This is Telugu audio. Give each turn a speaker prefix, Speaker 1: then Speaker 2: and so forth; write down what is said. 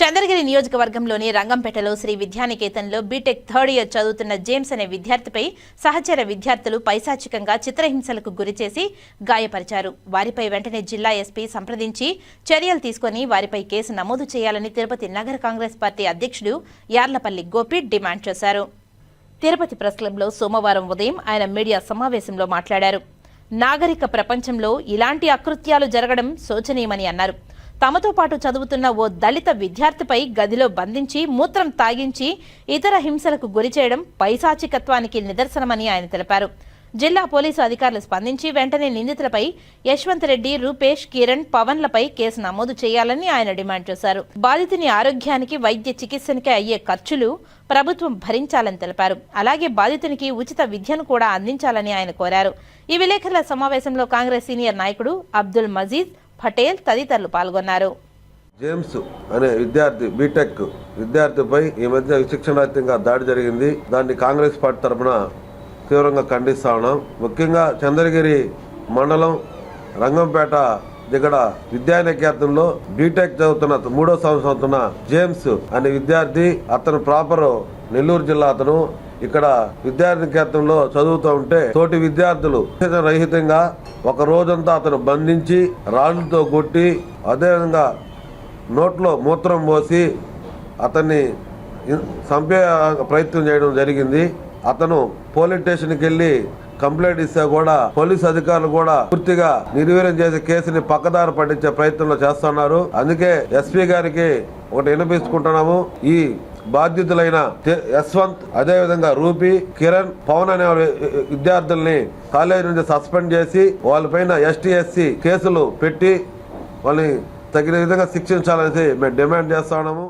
Speaker 1: చంద్రగిరి నియోజకవర్గంలోని రంగంపేటలో శ్రీ విద్యానికేతన్లో బీటెక్ థర్డ్ ఇయర్ చదువుతున్న జేమ్స్ అనే విద్యార్థిపై సహచర విద్యార్థులు పైశాచికంగా చిత్రహింసలకు గురిచేసి గాయపరిచారు. వారిపై వెంటనే జిల్లా ఎస్పీ సంప్రదించి చర్యలు తీసుకుని వారిపై కేసు నమోదు చేయాలని తిరుపతి నగర కాంగ్రెస్ పార్టీ అధ్యక్షుడు యార్లపల్లి గోపి డిమాండ్ చేశారు. తిరుపతి ప్రెస్ క్లబ్లో సోమవారం ఉదయం ఆయన మీడియా సమావేశంలో మాట్లాడారు. నాగరిక ప్రపంచంలో ఇలాంటి అకృత్యాలు జరగడం శోచనీయమని అన్నారు. తమతో పాటు చదువుతున్న ఓ దళిత విద్యార్థిపై గదిలో బంధించి మూత్రం తాగించి ఇతర హింసలకు గురి చేయడం పైశాచికత్వానికి నిదర్శనమని ఆయన తెలిపారు. జిల్లా పోలీసు అధికారులు స్పందించి వెంటనే నిందితులపై యశ్వంత్ రెడ్డి రూపేష్ కిరణ్ పవన్లపై కేసు నమోదు చేయాలని ఆయన డిమాండ్ చేశారు. బాధితుని ఆరోగ్యానికి వైద్య చికిత్సనికి అయ్యే ఖర్చులు ప్రభుత్వం భరించాలని తెలిపారు. అలాగే బాధితునికి ఉచిత విద్యను కూడా అందించాలని ఆయన కోరారు. ఈ విలేకరుల సమావేశంలో కాంగ్రెస్ సీనియర్ నాయకుడు అబ్దుల్ మజీద్ పటేల్ తదితరులు పాల్గొన్నారు.
Speaker 2: జేమ్స్ అనే విద్యార్థి బీటెక్ విద్యార్థిపై ఈ మధ్య విచక్షణాత్యంగా దాడి జరిగింది. దాన్ని కాంగ్రెస్ పార్టీ తరఫున తీవ్రంగా ఖండిస్తా ఉన్నాం. ముఖ్యంగా చంద్రగిరి మండలం రంగంపేట దగ్గర విద్యానికేతంలో బీటెక్ చదువుతున్న మూడో సంవత్సరం చదువుతున్న జేమ్స్ అనే విద్యార్థి అతను ప్రాపర్ నెల్లూరు జిల్లా అతను. ఇక్కడ విద్యానికేతనంలో చదువుతూ ఉంటే తోటి విద్యార్థులు రహితంగా ఒక రోజంతా అతను బంధించి రాళ్ళతో కొట్టి అదేవిధంగా నోట్లో మూత్రం పోసి అతన్ని చంపే ప్రయత్నం చేయడం జరిగింది. అతను పోలీస్ స్టేషన్కి వెళ్ళి కంప్లైంట్ ఇస్తే కూడా పోలీస్ అధికారులు కూడా పూర్తిగా నిర్వీర్యం చేసే కేసుని పక్కదారి పట్టించే ప్రయత్నంలో చేస్తున్నారు. అందుకే ఎస్పీ గారికి ఒకటి వినిపించుకుంటున్నాము ఈ బాధ్యతలైన యశ్వంత్ అదే విధంగా రూపి కిరణ్ పవన్ అనే విద్యార్థుల్ని కాలేజీ నుంచి సస్పెండ్ చేసి వాళ్ళపైన ఎస్టీ ఎస్సీ కేసులు పెట్టి వాళ్ళని తగిన విధంగా శిక్షించాలని మేము డిమాండ్ చేస్తా ఉన్నాము.